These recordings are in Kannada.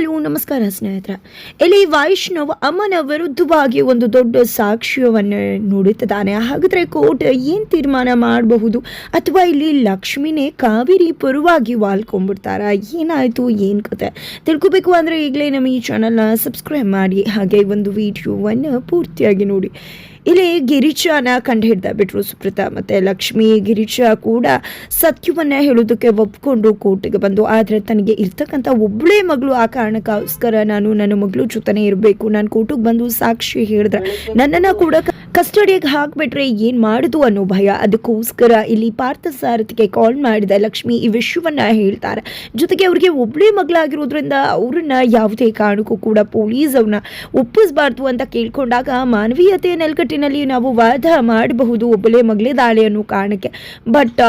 ಹಲೋ, ನಮಸ್ಕಾರ ಸ್ನೇಹಿತರ. ಇಲ್ಲಿ ವೈಷ್ಣವ್ ಅಮ್ಮನ ವಿರುದ್ಧವಾಗಿ ಒಂದು ದೊಡ್ಡ ಸಾಕ್ಷ್ಯವನ್ನು ನೋಡುತ್ತಿದ್ದಾನೆ ಹಾಗಾದರೆ ಕೋರ್ಟ್ ಏನು ತೀರ್ಮಾನ ಮಾಡಬಹುದು? ಅಥವಾ ಇಲ್ಲಿ ಲಕ್ಷ್ಮಿನೇ ಕಾವೇರಿ ಪರವಾಗಿ ವಾಲ್ಕೊಂಡ್ಬಿಡ್ತಾರ? ಏನಾಯಿತು? ಏನು ಕತೆ? ತಿಳ್ಕೊಬೇಕು ಅಂದರೆ ಈಗಲೇ ನಮ್ಮ ಈ ಚಾನಲ್ನ ಸಬ್ಸ್ಕ್ರೈಬ್ ಮಾಡಿ. ಹಾಗೆ ಒಂದು ವಿಡಿಯೋವನ್ನು ಪೂರ್ತಿಯಾಗಿ ನೋಡಿ. ಇಲ್ಲಿ ಗಿರಿಜಾನ ಕಂಡು ಹಿಡ್ದ ಬಿಟ್ರು ಸುಪ್ರತಾ ಮತ್ತೆ ಲಕ್ಷ್ಮಿ ಗಿರಿಜಾ ಕೂಡ ಸತ್ಯವನ್ನ ಹೇಳೋದಕ್ಕೆ ಒಪ್ಕೊಂಡು ಕೋರ್ಟ್ಗೆ ಬಂದು, ಆದರೆ ತನಗೆ ಇರ್ತಕ್ಕಂಥ ಒಬ್ಬಳೇ ಮಗಳು ಆ ಕಾರಣಕ್ಕೋಸ್ಕರ ನಾನು ನನ್ನ ಮಗಳು ಜೊತೆನೇ ಇರಬೇಕು. ನಾನು ಕೋರ್ಟಿಗೆ ಬಂದು ಸಾಕ್ಷಿ ಹೇಳಿದ್ರೆ ನನ್ನನ್ನು ಕೂಡ ಕಸ್ಟಡಿಗೆ ಹಾಕ್ಬಿಟ್ರೆ ಏನು ಮಾಡುದು ಅನ್ನೋ ಭಯ. ಅದಕ್ಕೋಸ್ಕರ ಇಲ್ಲಿ ಪಾರ್ಥ ಸಾರಥಿಗೆ ಕಾಲ್ ಮಾಡಿದ ಲಕ್ಷ್ಮಿ ಈ ವಿಷಯವನ್ನ ಹೇಳ್ತಾರೆ. ಜೊತೆಗೆ ಅವ್ರಿಗೆ ಒಬ್ಬಳೇ ಮಗಳಾಗಿರೋದ್ರಿಂದ ಅವ್ರನ್ನ ಯಾವುದೇ ಕಾರಣಕ್ಕೂ ಕೂಡ ಪೊಲೀಸ್ ಅವ್ರನ್ನ ಒಪ್ಪಿಸಬಾರ್ದು ಅಂತ ಕೇಳ್ಕೊಂಡಾಗ ಮಾನವೀಯತೆ ನೆಲಗಟ್ಟಿನಲ್ಲಿ ನಾವು ವಾದ ಮಾಡಬಹುದು. ಒಬ್ಬಳೇ ಮಗಳೇ ದಾಳಿ ಅನ್ನೋ ಕಾರಣಕ್ಕೆ. ಬಟ್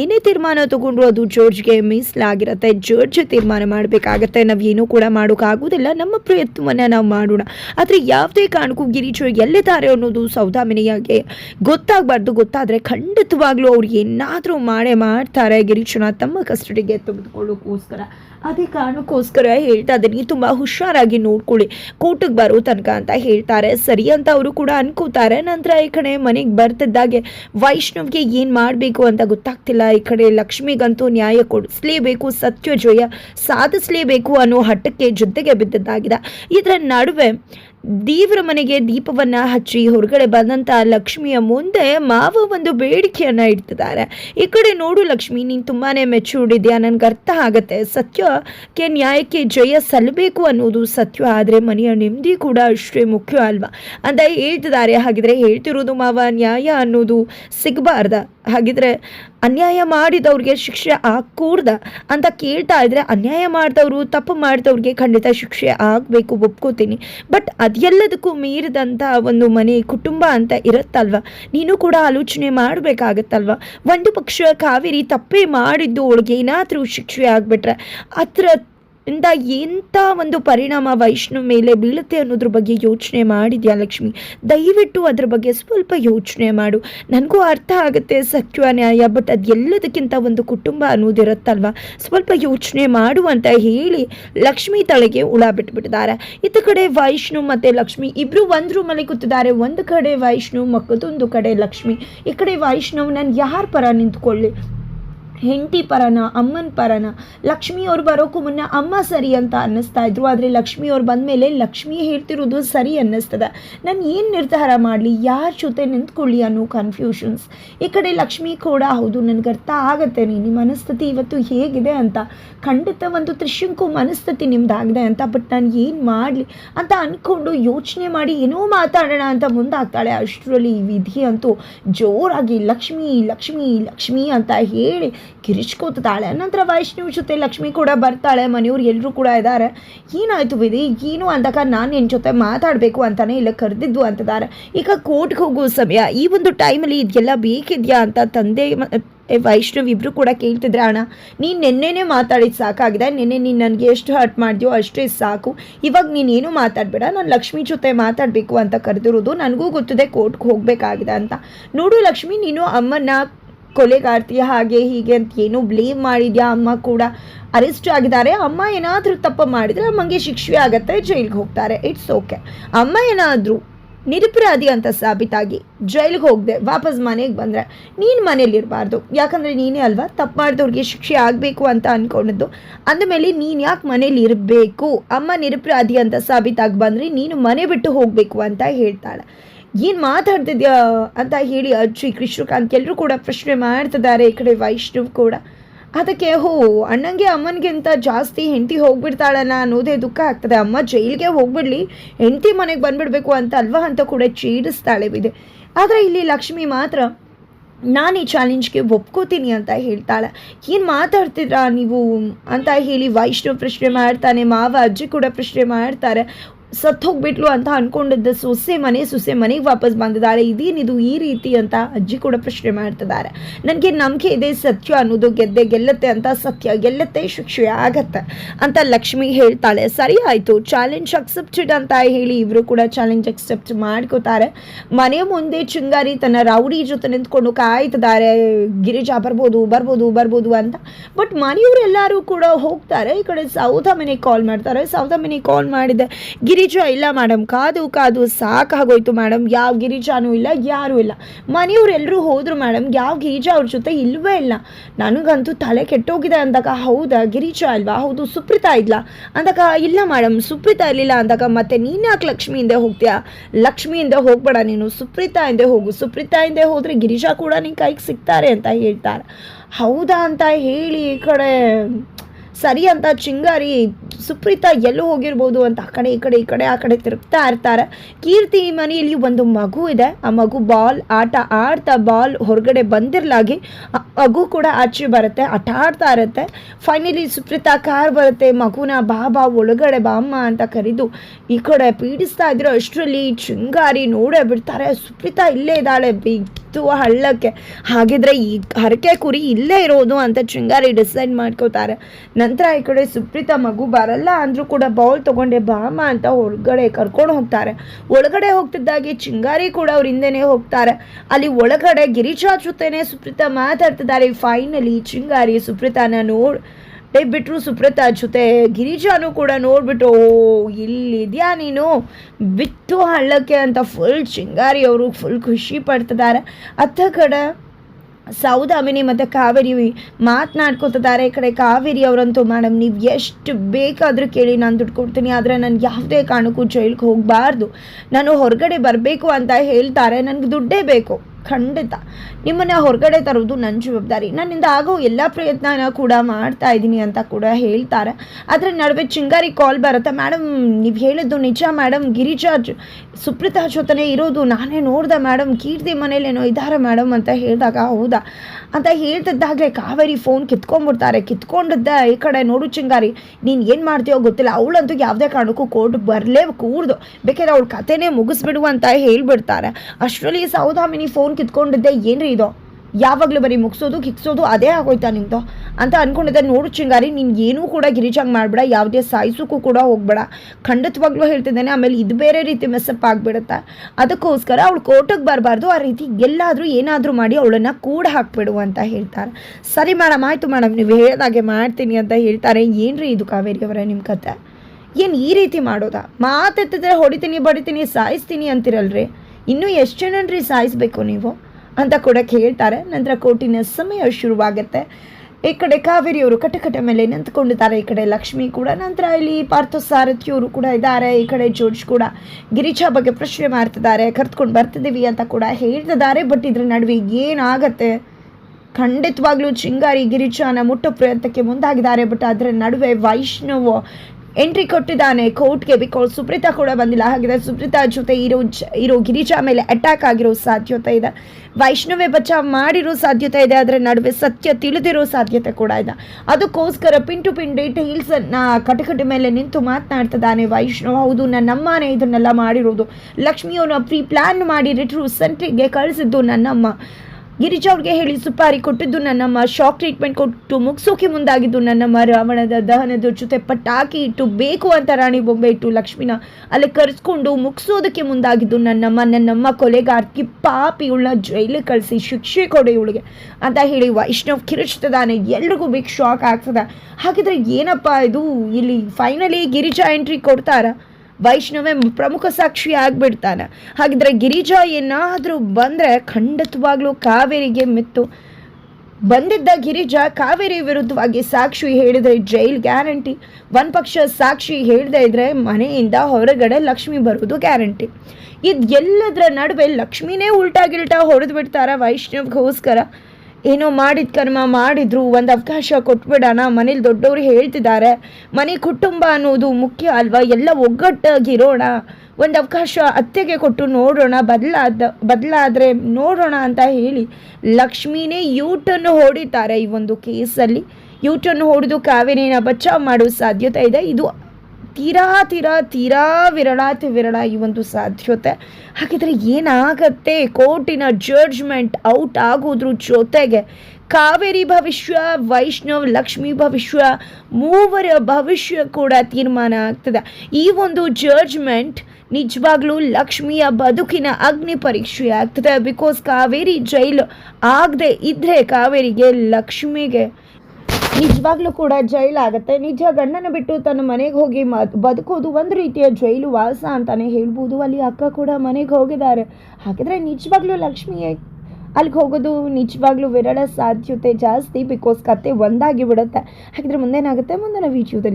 ಏನೇ ತೀರ್ಮಾನ ತಗೊಂಡ್ರು ಅದು ಜೋರ್ಜ್ಗೆ ಮೀಸಲಾಗಿರುತ್ತೆ ಜೋರ್ಜ್ ತೀರ್ಮಾನ ಮಾಡಬೇಕಾಗತ್ತೆ. ನಾವು ಏನೂ ಕೂಡ ಮಾಡೋಕ್ಕಾಗೋದಿಲ್ಲ ನಮ್ಮ ಪ್ರಯತ್ನವನ್ನು ನಾವು ಮಾಡೋಣ. ಆದರೆ ಯಾವುದೇ ಕಾರಣಕ್ಕೂ ಗಿರೀಶು ಎಲ್ಲಿದ್ದಾರೆ ಅನ್ನೋದು ಸೌದಾಮಿನಿಯಾಗೆ ಗೊತ್ತಾಗಬಾರ್ದು. ಗೊತ್ತಾದರೆ ಖಂಡಿತವಾಗ್ಲೂ ಅವ್ರು ಏನಾದರೂ ಮಾಡೇ ಮಾಡ್ತಾರೆ. ಗಿರೀಶನ ತಮ್ಮ ಕಸ್ಟಡಿಗೆ ತೆಗೆದುಕೊಳ್ಳೋಕ್ಕೋಸ್ಕರ ಅದೇ ಕಾರಣಕ್ಕೋಸ್ಕರ ಹೇಳ್ತಾ ಇದ್ದೀನಿ. ತುಂಬ ಹುಷಾರಾಗಿ ನೋಡ್ಕೊಳ್ಳಿ. ಕೋರ್ಟಿಗೆ ಬರೋ ತನಕ ಅಂತ ಹೇಳ್ತಾರೆ. ಸರಿ ಅಂತ ಅವರು ಕೂಡ ಅನ್ಕೋತಾರೆ. ನಂತರ ಈ ಕಡೆ ಮನೆಗೆ ಬರ್ತಿದ್ದಾಗೆ ವೈಷ್ಣವ್ಗೆ ಏನು ಮಾಡಬೇಕು ಅಂತ ಗೊತ್ತಾಗ್ತಿಲ್ಲ. ಈ ಕಡೆ ಲಕ್ಷ್ಮಿಗಂತೂ ನ್ಯಾಯ ಕೊಡಿಸ್ಲೇಬೇಕು ಸತ್ಯ ಜಯ ಸಾಧಿಸ್ಲೇಬೇಕು ಅನ್ನೋ ಹಠಕ್ಕೆ ಜೊತೆಗೆ ಬಿದ್ದದ್ದಾಗಿದೆ. ಇದರ ನಡುವೆ ದೇವರ ಮನೆಗೆ ದೀಪವನ್ನ ಹಚ್ಚಿ ಹೊರಗಡೆ ಬಂದಂಥ ಲಕ್ಷ್ಮಿಯ ಮುಂದೆ ಮಾವ ಒಂದು ಬೇಡಿಕೆಯನ್ನ ಇಡ್ತಿದ್ದಾರೆ. ಈ ಕಡೆ ನೋಡು ಲಕ್ಷ್ಮಿ, ನೀನು ತುಂಬಾನೇ ಮೆಚೂರ್ಡ್ ಇದೆಯಾ ನನ್ಗೆ ಅರ್ಥ ಆಗುತ್ತೆ. ಸತ್ಯಕ್ಕೆ ನ್ಯಾಯಕ್ಕೆ ಜಯ ಸಲ್ಲಬೇಕು ಅನ್ನೋದು ಸತ್ಯ, ಆದರೆ ಮನೆಯ ನೆಮ್ಮದಿ ಕೂಡ ಅಷ್ಟೇ ಮುಖ್ಯ ಅಲ್ವಾ? ಅಂತ ಹೇಳ್ತಿದ್ದಾರೆ. ಹಾಗಿದ್ರೆ ಹೇಳ್ತಿರೋದು ಮಾವ, ನ್ಯಾಯ ಅನ್ನೋದು ಸಿಗಬಾರ್ದ? ಹಾಗಿದ್ರೆ ಅನ್ಯಾಯ ಮಾಡಿದವ್ರಿಗೆ ಶಿಕ್ಷೆ ಆಗ್ಕೂಡ್ದ ಅಂತ ಕೇಳ್ತಾ ಇದ್ರೆ ಅನ್ಯಾಯ ಮಾಡಿದವರು, ತಪ್ಪು ಮಾಡಿದವ್ರಿಗೆ ಖಂಡಿತ ಶಿಕ್ಷೆ ಆಗಬೇಕು ಒಪ್ಕೋತೀನಿ. ಬಟ್ ಅದೆಲ್ಲದಕ್ಕೂ ಮೀರಿದಂಥ ಒಂದು ಮನೆ, ಕುಟುಂಬ ಅಂತ ಇರುತ್ತಲ್ವ? ನೀನು ಕೂಡ ಆಲೋಚನೆ ಮಾಡಬೇಕಾಗತ್ತಲ್ವ? ಒಂದು ಪಕ್ಷ ಕಾವೇರಿ ತಪ್ಪೇ ಮಾಡಿದ್ದು ಅವಳಿಗೆ ಏನಾದರೂ ಶಿಕ್ಷೆ ಆಗಿಬಿಟ್ರೆ ಅದ್ರ ಇಂದ ಎಂಥ ಒಂದು ಪರಿಣಾಮ ವೈಷ್ಣು ಮೇಲೆ ಬೀಳುತ್ತೆ ಅನ್ನೋದ್ರ ಬಗ್ಗೆ ಯೋಚನೆ ಮಾಡಿದ್ಯಾ ಲಕ್ಷ್ಮಿ? ದಯವಿಟ್ಟು ಅದ್ರ ಬಗ್ಗೆ ಸ್ವಲ್ಪ ಯೋಚನೆ ಮಾಡು. ನನಗೂ ಅರ್ಥ ಆಗುತ್ತೆ ಸತ್ಯ ನ್ಯಾಯ, ಬಟ್ ಅದೆಲ್ಲದಕ್ಕಿಂತ ಒಂದು ಕುಟುಂಬ ಅನ್ನೋದಿರುತ್ತಲ್ವ? ಸ್ವಲ್ಪ ಯೋಚನೆ ಮಾಡು ಅಂತ ಹೇಳಿ ಲಕ್ಷ್ಮಿ ತಲೆಗೆ ಹುಳ ಬಿಟ್ಬಿಟ್ಟಿದ್ದಾರೆ. ಇತ್ತ ಕಡೆ ವೈಷ್ಣು ಮತ್ತು ಲಕ್ಷ್ಮಿ ಇಬ್ಬರು ಒಂದು ರೂಮಲ್ಲಿ ಕೂತಿದ್ದಾರೆ. ಒಂದು ಕಡೆ ವೈಷ್ಣು ಮಕ್ಕದೊಂದು ಕಡೆ ಲಕ್ಷ್ಮಿ. ಈ ಕಡೆ ವೈಷ್ಣವ್ ನಾನು ಯಾರ ಪರ ನಿಂತ್ಕೊಳ್ಳಿ? ಹೆಂಡತಿ ಪರನ, ಅಮ್ಮನ ಪರನ, ಲಕ್ಷ್ಮಿ ಅವ್ರು ಬರೋಕ್ಕೂ ಮುನ್ನ ಅಮ್ಮ ಸರಿ ಅಂತ ಅನ್ನಿಸ್ತಾ ಇದ್ರು. ಆದರೆ ಲಕ್ಷ್ಮಿ ಅವ್ರು ಬಂದಮೇಲೆ ಲಕ್ಷ್ಮಿ ಹೇಳ್ತಿರೋದು ಸರಿ ಅನ್ನಿಸ್ತದೆ. ನಾನು ಏನು ನಿರ್ಧಾರ ಮಾಡಲಿ? ಯಾರ ಜೊತೆ ನಿಂತ್ಕೊಳ್ಳಿ ಅನ್ನೋ ಕನ್ಫ್ಯೂಷನ್ಸ್ ಈ ಕಡೆ ಲಕ್ಷ್ಮಿ ಕೂಡ, ಹೌದು, ನನಗೆ ಅರ್ಥ ಆಗತ್ತೆ. ನೀ ನಿಮ್ಮ ಮನಸ್ಥಿತಿ ಇವತ್ತು ಹೇಗಿದೆ ಅಂತ. ಖಂಡಿತ ಒಂದು ತ್ರಿಶಂಕು ಮನಸ್ಥಿತಿ ನಿಮ್ದಾಗಿದೆ ಅಂತ, ಬಟ್ ನಾನು ಏನು ಮಾಡಲಿ? ಅಂತ ಅಂದ್ಕೊಂಡು ಯೋಚನೆ ಮಾಡಿ ಏನೋ ಮಾತಾಡೋಣ ಅಂತ ಮುಂದಾಗ್ತಾಳೆ. ಅಷ್ಟರಲ್ಲಿ ಈ ವಿಧಿ ಅಂತೂ ಜೋರಾಗಿ ಲಕ್ಷ್ಮಿ ಲಕ್ಷ್ಮಿ ಲಕ್ಷ್ಮಿ ಅಂತ ಹೇಳಿ ಕಿರಿಚ್ಕೋತಾಳೆ ನಂತರ ವೈಷ್ಣವ್ ಜೊತೆ ಲಕ್ಷ್ಮಿ ಕೂಡ ಬರ್ತಾಳೆ. ಮನೆಯವ್ರು ಎಲ್ಲರೂ ಕೂಡ ಇದ್ದಾರೆ. ಏನಾಯ್ತು ವಿಧಿ? ಏನು ಅಂದಾಗ ನಾನು ನಿನ್ನ ಜೊತೆ ಮಾತಾಡಬೇಕು ಅಂತಾನೆ ಇಲ್ಲ, ಕರೆದಿದ್ದು ಅಂತಿದ್ದಾರೆ. ಈಗ ಕೋರ್ಟ್ಗೆ ಹೋಗೋ ಸಮಯ. ಈ ಒಂದು ಟೈಮಲ್ಲಿ ಇದೆಲ್ಲ ಬೇಕಿದೆಯಾ ಅಂತ ತಂದೆ ವೈಷ್ಣವ್ ಇಬ್ಬರು ಕೂಡ ಕೇಳ್ತಿದ್ರೆ, ಅಣ್ಣ, ನೀನು ನಿನ್ನೆನೇ ಮಾತಾಡಿದ್ದು ಸಾಕಾಗಿದೆ. ನಿನ್ನೆ ನೀನು ನನಗೆ ಎಷ್ಟು ಹರ್ಟ್ ಮಾಡಿದ್ಯೋ ಅಷ್ಟೇ ಸಾಕು. ಇವಾಗ ನೀನೇನು ಮಾತಾಡಬೇಡ. ನಾನು ಲಕ್ಷ್ಮಿ ಜೊತೆ ಮಾತಾಡಬೇಕು ಅಂತ ಕರೆದಿರೋದು. ನನಗೂ ಗೊತ್ತಿದೆ ಕೋರ್ಟ್ಗೆ ಹೋಗಬೇಕಾಗಿದೆ ಅಂತ. ನೋಡು ಲಕ್ಷ್ಮಿ, ನೀನು ಅಮ್ಮನ ಕೊಲೆಗಾರ್ತಿ ಹಾಗೆ ಹೀಗೆ ಅಂತ ಏನು ಬ್ಲೇಮ್ ಮಾಡಿದ್ಯಾ? ಅಮ್ಮ ಕೂಡ ಅರೆಸ್ಟ್ ಆಗಿದ್ದಾರೆ. ಅಮ್ಮ ಏನಾದರೂ ತಪ್ಪು ಮಾಡಿದರೆ ಅಮ್ಮಂಗೆ ಶಿಕ್ಷೆ ಆಗತ್ತೆ, ಜೈಲಿಗೆ ಹೋಗ್ತಾರೆ. ಇಟ್ಸ್ ಓಕೆ ಅಮ್ಮ ಏನಾದರೂ ನಿರಪರಾಧಿ ಅಂತ ಸಾಬೀತಾಗಿ ಜೈಲಿಗೆ ಹೋಗದೆ, ವಾಪಸ್ ಮನೆಗೆ ಬಂದರೆ ನೀನು ಮನೇಲಿರಬಾರ್ದು ಯಾಕಂದರೆ ನೀನೇ ಅಲ್ವಾ? ತಪ್ಪು ಮಾಡಿದವ್ರಿಗೆ ಶಿಕ್ಷೆ ಆಗಬೇಕು ಅಂತ ಅಂದ್ಕೊಂಡಿದ್ದು ಅಂದಮೇಲೆ ನೀನು ಯಾಕೆ ಮನೇಲಿ ಇರಬೇಕು ಅಮ್ಮ ನಿರಪರಾಧಿ ಅಂತ ಸಾಬೀತಾಗಿ ಬಂದರೆ ನೀನು ಮನೆ ಬಿಟ್ಟು ಹೋಗಬೇಕು ಅಂತ ಹೇಳ್ತಾಳೆ. ಏನು ಮಾತಾಡ್ತಿದ್ಯಾ ಅಂತ ಹೇಳಿ ಅಜ್ಜಿ, ಕೃಷ್ಣಕಾಂತ್ ಎಲ್ಲರೂ ಕೂಡ ಪ್ರಶ್ನೆ ಮಾಡ್ತಿದ್ದಾರೆ, ಈ ಕಡೆ ವೈಷ್ಣವ್ ಕೂಡ. ಅದಕ್ಕೆ, ಹೋ, ಅಣ್ಣಂಗೆ, ಅಮ್ಮನಿಗಿಂತ ಜಾಸ್ತಿ ಹೆಂಡತಿ ಹೋಗ್ಬಿಡ್ತಾಳಲ್ಲ ಅನ್ನೋದೇ ದುಃಖ ಆಗ್ತದೆ. ಅಮ್ಮ ಜೈಲಿಗೆ ಹೋಗ್ಬಿಡ್ಲಿ, ಹೆಂಡತಿ ಮನೆಗೆ ಬಂದ್ಬಿಡ್ಬೇಕು ಅಂತ ಅಲ್ವಾ ಅಂತ ಕೂಡ ಚೀಡಿಸ್ತಾಳೆ ಇದೆ ಆದರೆ ಇಲ್ಲಿ ಲಕ್ಷ್ಮಿ ಮಾತ್ರ, ನಾನು ಈ ಚಾಲೆಂಜ್ಗೆ ಒಪ್ಕೋತೀನಿ ಅಂತ ಹೇಳ್ತಾಳೆ. ಏನು ಮಾತಾಡ್ತಿದ್ರಾ ನೀವು ಅಂತ ಹೇಳಿ ವೈಷ್ಣವ್ ಪ್ರಶ್ನೆ ಮಾಡ್ತಾನೆ, ಮಾವ, ಅಜ್ಜಿ ಕೂಡ ಪ್ರಶ್ನೆ ಮಾಡ್ತಾರೆ. ಸತ್ತು ಹೋಗ್ಬಿಟ್ಲು ಅಂತ ಅನ್ಕೊಂಡಿದ್ದ ಸೊಸೆ ಮನೆ ಸೊಸೆ ಮನೆಗೆ ವಾಪಸ್ ಬಂದಿದ್ದಾಳೆ ಇದೇನಿದು ಈ ರೀತಿ ಅಂತ ಅಜ್ಜಿ ಕೂಡ ಪ್ರಶ್ನೆ ಮಾಡ್ತಿದ್ದಾರೆ. ನನಗೆ ನಂಬಿಕೆ ಇದೆ, ಸತ್ಯ ಅನ್ನೋದು ಗೆದ್ದೆ, ಗೆಲ್ಲತ್ತೆ ಅಂತ ಸತ್ಯ, ಗೆಲ್ಲತ್ತೆ, ಶಿಕ್ಷೆ ಆಗತ್ತೆ ಅಂತ ಲಕ್ಷ್ಮಿ ಹೇಳ್ತಾಳೆ. ಸರಿ ಆಯಿತು ಚಾಲೆಂಜ್ ಅಕ್ಸೆಪ್ಟೆಡ್ ಅಂತ ಹೇಳಿ ಇವರು ಕೂಡ ಚಾಲೆಂಜ್ ಅಕ್ಸೆಪ್ಟ್ ಮಾಡ್ಕೋತಾರೆ. ಮನೆ ಮುಂದೆ ಚಿಂಗಾರಿ ತನ್ನ ರೌಡಿ ಜೊತೆ ನಿಂತ್ಕೊಂಡು ಕಾಯ್ತಿದ್ದಾರೆ. ಗಿರಿಜಾ ಬರ್ಬೋದು ಬರ್ಬೋದು ಬರ್ಬೋದು ಅಂತ. ಬಟ್ ಮನೆಯವರೆಲ್ಲರೂ ಕೂಡ ಹೋಗ್ತಾರೆ. ಈ ಕಡೆ ಸೌಧ ಮನೆಗೆ ಕಾಲ್ ಮಾಡ್ತಾರೆ. ಸೌಧ ಮನೆಗೆ ಕಾಲ್ ಮಾಡಿದೆ. ಗಿರಿಜಾ ಇಲ್ಲ ಮೇಡಮ್ ಕಾದು ಕಾದು ಸಾಕಾಗೋಯ್ತು ಮೇಡಮ್ ಯಾವ ಗಿರಿಜಾನೂ ಇಲ್ಲ, ಯಾರೂ ಇಲ್ಲ. ಮನೆಯವರೆಲ್ಲರೂ ಹೋದ್ರು ಮೇಡಮ್ ಯಾವ ಗಿರಿಜಾ ಅವ್ರ ಜೊತೆ ಇಲ್ವೇ ಇಲ್ಲ. ನನಗಂತೂ ತಲೆ ಕೆಟ್ಟೋಗಿದೆ ಅಂದಾಗ, ಹೌದಾ ಗಿರಿಜಾ ಅಲ್ವಾ? ಹೌದು, ಸುಪ್ರೀತಾ ಇದ್ಲಾ? ಅಂದಾಗ, ಇಲ್ಲ ಮೇಡಮ್ ಸುಪ್ರೀತಾ ಇರಲಿಲ್ಲ ಅಂದಾಗ ಮತ್ತೆ ನೀನು ಯಾಕೆ ಲಕ್ಷ್ಮಿಯಿಂದ ಹೋಗ್ತೀಯಾ? ಲಕ್ಷ್ಮಿಯಿಂದ ಹೋಗ್ಬೇಡ ನೀನು, ಸುಪ್ರೀತಾ ಹಿಂದೆ ಹೋಗು. ಸುಪ್ರೀತಾ ಹಿಂದೆ ಹೋದರೆ ಗಿರಿಜಾ ಕೂಡ ನಿನ್ನ ಕೈಗೆ ಸಿಗ್ತಾರೆ ಅಂತ ಹೇಳ್ತಾರೆ. ಹೌದಾ ಅಂತ ಹೇಳಿ ಈ ಕಡೆ, ಸರಿ ಅಂತ ಚಿಂಗಾರಿ ಸುಪ್ರೀತಾ ಎಲ್ಲೋ ಹೋಗಿರ್ಬೋದು ಅಂತ ಆ ಕಡೆ ಈ ಕಡೆ ಈ ಕಡೆ ಆ ಕಡೆ ತಿರುಗ್ತಾ ಇರ್ತಾರೆ. ಕೀರ್ತಿ ಮನೆಯಲ್ಲಿ ಒಂದು ಮಗು ಇದೆ. ಆ ಮಗು ಬಾಲ್, ಆಟ ಆಡ್ತಾ ಬಾಲ್ ಹೊರಗಡೆ ಬಂದಿರಲಾಗಿ ಆ ಮಗು ಕೂಡ ಆಚೆ ಬರುತ್ತೆ, ಆಟ ಆಡ್ತಾ ಇರುತ್ತೆ. ಫೈನಲಿ ಸುಪ್ರೀತಾ ಕಾರ್ ಬರುತ್ತೆ. ಮಗುನ ಬಾ ಬಾ, ಒಳಗಡೆ ಬಾಮ್ಮ ಅಂತ ಕರೆದು ಈ ಕಡೆ ಪೀಡಿಸ್ತಾ ಇದ್ರು. ಅಷ್ಟರಲ್ಲಿ ಚಿಂಗಾರಿ ನೋಡೇ ಬಿಡ್ತಾರೆ. ಸುಪ್ರೀತಾ ಇಲ್ಲೇ ಇದ್ದಾಳೆ. ಬಿತ್ತು ಹಳ್ಳಕ್ಕೆ. ಹಾಗಿದ್ರೆ ಈ ಹರಕೆ ಕುರಿ ಇಲ್ಲೇ ಇರೋದು ಅಂತ ಚಿಂಗಾರಿ ಡಿಸೈಡ್ ಮಾಡ್ಕೋತಾರೆ. ನಂತರ ಈ ಕಡೆ ಸುಪ್ರೀತಾ ಮಗು ಬರಲ್ಲ ಅಂದರೂ ಕೂಡ ಬೌಲ್ ತಗೊಂಡೆ, ಬಾಮ ಅಂತ ಹೊರಗಡೆ ಕರ್ಕೊಂಡು ಹೋಗ್ತಾರೆ. ಒಳಗಡೆ ಹೋಗ್ತಿದ್ದಾಗೆ ಚಿಂಗಾರಿ ಕೂಡ ಅವ್ರ ಹಿಂದೆನೆ ಹೋಗ್ತಾರೆ. ಅಲ್ಲಿ ಒಳಗಡೆ ಗಿರಿಜಾ ಜೊತೆನೆ ಸುಪ್ರೀತಾ ಮಾತಾಡ್ತಿದ್ದಾರೆ. ಫೈನಲಿ ಚಿಂಗಾರಿ ಸುಪ್ರೀತಾನ ನೋಡ್ ಬಿಟ್ಟರು ಸುಪ್ರತಾ ಜೊತೆ ಗಿರಿಜಾನು ಕೂಡ ನೋಡ್ಬಿಟ್ಟು, ಓ, ಇಲ್ಲಿದೆಯಾ ನೀನು? ಬಿತ್ತು ಹಳ್ಳಕ್ಕೆ ಅಂತ ಫುಲ್ ಚಿಂಗಾರಿ ಅವರು ಫುಲ್ ಖುಷಿ ಪಡ್ತಿದ್ದಾರೆ ಅತ್ತ ಕಡೆ ಸೌದಾಮಿನಿ ಮತ್ತು ಕಾವೇರಿ ಮಾತನಾಡ್ಕೊತಿದ್ದಾರೆ ಈ ಕಡೆ ಕಾವೇರಿ ಅವರಂತೂ, ಮೇಡಮ್, ನೀವು ಎಷ್ಟು ಬೇಕಾದರೂ ಕೇಳಿ, ನಾನು ದುಡ್ಡು ಕೊಡ್ತೀನಿ. ಆದರೆ ನನಗೆ ಯಾವುದೇ ಕಾರಣಕ್ಕೂ ಜೈಲಿಗೆ ಹೋಗಬಾರ್ದು. ನಾನು ಹೊರಗಡೆ ಬರಬೇಕು ಅಂತ ಹೇಳ್ತಾರೆ. ನನಗೆ ದುಡ್ಡೇ ಬೇಕು. ಖಂಡಿತ. ನಿಮ್ಮನ್ನು ಹೊರಗಡೆ ತರೋದು ನನ್ನ ಜವಾಬ್ದಾರಿ. ನನ್ನಿಂದ ಆಗೋ ಎಲ್ಲ ಪ್ರಯತ್ನನ ಕೂಡ ಮಾಡ್ತಾ ಇದ್ದೀನಿ ಅಂತ ಕೂಡ ಹೇಳ್ತಾರೆ. ಅದರ ನಡುವೆ ಚಿಂಗಾರಿ ಕಾಲ್ ಬರುತ್ತೆ. ಮೇಡಮ್ ನೀವು ಹೇಳಿದ್ದು ನಿಜ ಮೇಡಮ್ ಗಿರಿಜಾ ಸುಪ್ರೀತಾ ಜೊತೆನೇ ಇರೋದು. ನಾನೇ ನೋಡ್ದೆ ಮೇಡಮ್ ಕೀರ್ತಿ ಮನೇಲೇನೋ ಇದ್ದಾರೆ ಮೇಡಮ್ ಅಂತ ಹೇಳಿದಾಗ, ಹೌದಾ? ಅಂತ ಹೇಳ್ತಿದ್ದಾಗಲೇ ಕಾವೇರಿ ಫೋನ್ ಕಿತ್ಕೊಂಡ್ಬಿಡ್ತಾರೆ. ಕಿತ್ಕೊಂಡಿದ್ದ ಈ ಕಡೆ ನೋಡು ಚಿಂಗಾರಿ ನೀನು ಏನು ಮಾಡ್ತೀಯೋ ಗೊತ್ತಿಲ್ಲ. ಅವಳಂತೂ ಯಾವುದೇ ಕಾರಣಕ್ಕೂ ಕೋರ್ಟ್ ಬರಲೇ ಕೂರ್ದು. ಬೇಕಾದ್ರೆ ಅವಳ ಕತೆನೇ ಮುಗಿಸ್ಬಿಡು ಅಂತ ಹೇಳಿಬಿಡ್ತಾರೆ. ಅಷ್ಟರಲ್ಲಿ ಸೌದಾಮಿನಿ ಫೋನ್ ಕಿತ್ಕೊಂಡಿದ್ದೆ. ಏನ್ರಿ ಇದು? ಯಾವಾಗಲೂ ಬರೀ ಮುಗಿಸೋದು, ಕಿಕ್ಸೋದು ಅದೇ ಆಗೋಯ್ತಾ ನಿಂದು ಅಂತ ಅಂದ್ಕೊಂಡಿದ್ದೆ ನೋಡು ಚಿಂಗಾರಿ ನೀನು ಏನೂ ಕೂಡ ಗಿರಿಜಾಂಗ್ ಮಾಡಬೇಡ. ಯಾವುದೇ ಸಾಯಿಸೋಕ್ಕೂ ಕೂಡ ಹೋಗಬೇಡ. ಖಂಡಿತವಾಗ್ಲೂ ಹೇಳ್ತಿದ್ದೇನೆ. ಆಮೇಲೆ ಇದು ಬೇರೆ ರೀತಿ ಮೆಸ್ಸಪ್ ಆಗಿಬಿಡುತ್ತೆ. ಅದಕ್ಕೋಸ್ಕರ ಅವಳು ಕೋರ್ಟಿಗೆ ಬರಬಾರ್ದು. ಆ ರೀತಿ ಎಲ್ಲಾದರೂ ಏನಾದರೂ ಮಾಡಿ ಅವಳನ್ನು ಕೂಡ ಹಾಕ್ಬಿಡು ಅಂತ ಹೇಳ್ತಾರೆ. ಸರಿ ಮೇಡಮ್ ಆಯಿತು ಮೇಡಮ್ ನೀವು ಹೇಳಿದಾಗೆ ಮಾಡ್ತೀನಿ ಅಂತ ಹೇಳ್ತಾರೆ. ಏನ್ರಿ ಇದು ಕಾವೇರಿ ಅವರೇ ನಿಮ್ಮ ಕತೆ? ಏನು ಈ ರೀತಿ ಮಾಡೋದಾ? ಮಾತೆತ್ತಿದ್ರೆ ಹೊಡಿತೀನಿ, ಬಡಿತೀನಿ, ಸಾಯಿಸ್ತೀನಿ ಅಂತಿರಲ್ರಿ? ಇನ್ನೂ ಎಷ್ಟು ರೀ ಸಾಯಿಸ್ಬೇಕು ನೀವು? ಅಂತ ಕೂಡ ಹೇಳ್ತಾರೆ ನಂತರ ಕೋಟಿನ ಸಮಯ ಶುರುವಾಗುತ್ತೆ. ಈ ಕಡೆ ಕಾವೇರಿಯವರು ಕಟಕಟ ಮೇಲೆ ನಿಂತ್ಕೊಂಡಿದ್ದಾರೆ. ಈ ಕಡೆ ಲಕ್ಷ್ಮಿ ಕೂಡ. ನಂತರ ಇಲ್ಲಿ ಪಾರ್ಥ ಸಾರಥಿಯವರು ಕೂಡ ಇದ್ದಾರೆ. ಈ ಕಡೆ ಜೋರ್ಜ್ ಕೂಡ ಗಿರಿಜಾ ಬಗ್ಗೆ ಪ್ರಶ್ನೆ ಮಾಡ್ತಿದ್ದಾರೆ. ಕರ್ತ್ಕೊಂಡು ಬರ್ತಿದ್ದೀವಿ ಅಂತ ಕೂಡ ಹೇಳ್ತಿದ್ದಾರೆ. ಬಟ್ ಇದ್ರ ನಡುವೆ ಏನಾಗತ್ತೆ? ಖಂಡಿತವಾಗ್ಲೂ ಚಿಂಗಾರಿ ಗಿರಿಜಾನ ಮುಟ್ಟ ಪ್ರಯತ್ನಕ್ಕೆ ಮುಂದಾಗಿದ್ದಾರೆ. ಬಟ್ ಅದರ ನಡುವೆ ವೈಷ್ಣವ್ ಎಂಟ್ರಿ ಕೊಟ್ಟಿದ್ದಾನೆ. ಕೋರ್ಟ್ಗೆ ಬಿಕಾಸ್ ಸುಪ್ರೀತಾ ಕೂಡ ಬಂದಿಲ್ಲ. ಹಾಗಿದ್ರೆ ಸುಪ್ರೀತಾ ಜೊತೆ ಇರೋ ಇರೋ ಗಿರಿಜಾ ಮೇಲೆ ಅಟ್ಯಾಕ್ ಆಗಿರೋ ಸಾಧ್ಯತೆ ಇದೆ. ವೈಷ್ಣವೇ ಬಚಾವ್ ಮಾಡಿರೋ ಸಾಧ್ಯತೆ ಇದೆ. ಅದರ ನಡುವೆ ಸತ್ಯ ತಿಳಿದಿರೋ ಸಾಧ್ಯತೆ ಕೂಡ ಇದೆ. ಅದಕ್ಕೋಸ್ಕರ ಪಿನ್ ಟು ಪಿನ್ ಡೀಟೇಲ್ಸನ್ನು ಕಟಕಟ ಮೇಲೆ ನಿಂತು ಮಾತನಾಡ್ತಿದ್ದಾನೆ ವೈಷ್ಣವ್. ಹೌದು, ನನ್ನ ಅಮ್ಮನೇ ಇದನ್ನೆಲ್ಲ ಮಾಡಿರೋದು. ಲಕ್ಷ್ಮಿಯವನ್ನ ಪ್ರೀ ಪ್ಲ್ಯಾನ್ ಮಾಡಿ ರಿಟ್ರು ಸೆಂಟ್ರಿಗೆ ಕಳಿಸಿದ್ದು ನನ್ನಮ್ಮ. ಗಿರಿಜಾ ಅವ್ರಿಗೆ ಹೇಳಿ ಸುಪಾರಿ ಕೊಟ್ಟಿದ್ದು ನನ್ನಮ್ಮ ಶಾಕ್ ಟ್ರೀಟ್ಮೆಂಟ್ ಕೊಟ್ಟು ಮುಗಿಸೋಕೆ ಮುಂದಾಗಿದ್ದು ನನ್ನಮ್ಮ ರಾವಣದ ದಹನದ ಜೊತೆ ಪಟಾಕಿ ಇಟ್ಟು ಬೇಕು ಅಂತ ರಾಣಿ ಬೊಂಬೆ ಇಟ್ಟು ಲಕ್ಷ್ಮಿನ ಅಲ್ಲಿ ಕರೆಸ್ಕೊಂಡು ಮುಗಿಸೋದಕ್ಕೆ ಮುಂದಾಗಿದ್ದು ನನ್ನಮ್ಮ ನನ್ನಮ್ಮ ಕೊಲೆಗಾರ್ತಿ ಪಾಪಿ ಇವಳನ್ನ ಜೈಲಿಗೆ ಕಳಿಸಿ ಶಿಕ್ಷೆ ಕೊಡಿ ಇವಳಿಗೆ ಅಂತ ಹೇಳಿ ವೈಷ್ಣವ್ ಕಿರಿಚ್ತದಾನೆ ಎಲ್ರಿಗೂ ಬಿಗ್ ಶಾಕ್ ಆಗ್ತದೆ. ಹಾಗಿದ್ರೆ ಏನಪ್ಪ ಇದು? ಇಲ್ಲಿ ಫೈನಲಿ ಗಿರಿಜಾ ಎಂಟ್ರಿ ಕೊಡ್ತಾರ? ವೈಷ್ಣವೇ ಪ್ರಮುಖ ಸಾಕ್ಷಿ ಆಗ್ಬಿಡ್ತಾನೆ. ಹಾಗಿದ್ರೆ ಗಿರಿಜಾ ಏನಾದರೂ ಬಂದರೆ ಖಂಡಿತವಾಗ್ಲೂ ಕಾವೇರಿಗೆ ಮಿತ್ತು. ಬಂದಿದ್ದ ಗಿರಿಜಾ ಕಾವೇರಿ ವಿರುದ್ಧವಾಗಿ ಸಾಕ್ಷಿ ಹೇಳಿದರೆ ಜೈಲ್ ಗ್ಯಾರಂಟಿ. ಒಂದು ಪಕ್ಷ ಸಾಕ್ಷಿ ಹೇಳದೇ ಇದ್ರೆ ಮನೆಯಿಂದ ಹೊರಗಡೆ ಲಕ್ಷ್ಮಿ ಬರುವುದು ಗ್ಯಾರಂಟಿ. ಇದು ಎಲ್ಲದರ ನಡುವೆ ಲಕ್ಷ್ಮಿನೇ ಉಲ್ಟಾ ಗಿಲ್ಟಾ ಹೊಡೆದು ಬಿಡ್ತಾರ ವೈಷ್ಣವ್ಗೋಸ್ಕರ. ಏನೋ ಮಾಡಿದ ಕರ್ಮ ಮಾಡಿದ್ರು, ಒಂದು ಅವಕಾಶ ಕೊಟ್ಬಿಡೋಣ ಮನೇಲಿ ದೊಡ್ಡವರು ಹೇಳ್ತಿದ್ದಾರೆ ಮನೆ ಕುಟುಂಬ ಅನ್ನೋದು ಮುಖ್ಯ ಅಲ್ವಾ? ಎಲ್ಲ ಒಗ್ಗಟ್ಟಾಗಿರೋಣ. ಒಂದು ಅವಕಾಶ ಅತ್ತೆಗೆ ಕೊಟ್ಟು ನೋಡೋಣ, ಬದಲಾದ, ಬದಲಾದರೆ ನೋಡೋಣ ಅಂತ ಹೇಳಿ ಲಕ್ಷ್ಮೀನೇ ಯೂಟನ್ನು ಹೊಡಿತಾರೆ ಈ ಒಂದು ಕೇಸಲ್ಲಿ. ಯೂಟನ್ನು ಹೊಡೆದು ಕಾವೇರಿನ ಬಚಾವ್ ಮಾಡೋ ಸಾಧ್ಯತೆ ಇದೆ. ಇದು ತೀರಾ ತೀರಾ ತೀರಾ ವಿರಳಾತಿ ವಿರಳ ಈ ಒಂದು ಸಾಧ್ಯತೆ. ಹಾಗಿದ್ರೆ ಏನಾಗತ್ತೆ? ಕೋರ್ಟಿನ ಜಡ್ಜ್ಮೆಂಟ್ ಔಟ್ ಆಗೋದ್ರ ಜೊತೆಗೆ ಕಾವೇರಿ ಭವಿಷ್ಯ, ವೈಷ್ಣವ್ ಲಕ್ಷ್ಮಿ ಭವಿಷ್ಯ, ಮೂವರ ಭವಿಷ್ಯ ಕೂಡ ತೀರ್ಮಾನ ಆಗ್ತದೆ. ಈ ಒಂದು ಜಡ್ಜ್ಮೆಂಟ್ ನಿಜವಾಗ್ಲೂ ಲಕ್ಷ್ಮಿಯ ಬದುಕಿನ ಅಗ್ನಿ ಪರೀಕ್ಷೆ ಆಗ್ತದೆ. ಬಿಕಾಸ್ ಕಾವೇರಿ ಜೈಲು ಆಗದೆ ಇದ್ರೆ ಕಾವೇರಿಗೆ ಲಕ್ಷ್ಮಿಗೆ ನಿಜವಾಗ್ಲೂ ಕೂಡ ಜೈಲಾಗತ್ತೆ ನಿಜ ಗಂಡನ ಬಿಟ್ಟು ತನ್ನ ಮನೆಗೆ ಹೋಗಿ ಬದುಕೋದು ಒಂದು ರೀತಿಯ ಜೈಲು ವಾಸ ಅಂತಾನೆ ಹೇಳ್ಬೋದು. ಅಲ್ಲಿ ಅಕ್ಕ ಕೂಡ ಮನೆಗೆ ಹೋಗಿದ್ದಾರೆ. ಹಾಗಿದ್ರೆ ನಿಜವಾಗ್ಲೂ ಲಕ್ಷ್ಮಿಯೇ ಅಲ್ಲಿಗೆ ಹೋಗೋದು ನಿಜವಾಗ್ಲೂ ವಿರಳ ಸಾಧ್ಯತೆ ಜಾಸ್ತಿ ಬಿಕಾಸ್ ಕತೆ ಒಂದಾಗಿ ಬಿಡುತ್ತೆ ಹಾಗಿದ್ರೆ ಮುಂದೇನಾಗುತ್ತೆ? ಮುಂದಿನ ವಿಡಿಯೋದಲ್ಲಿ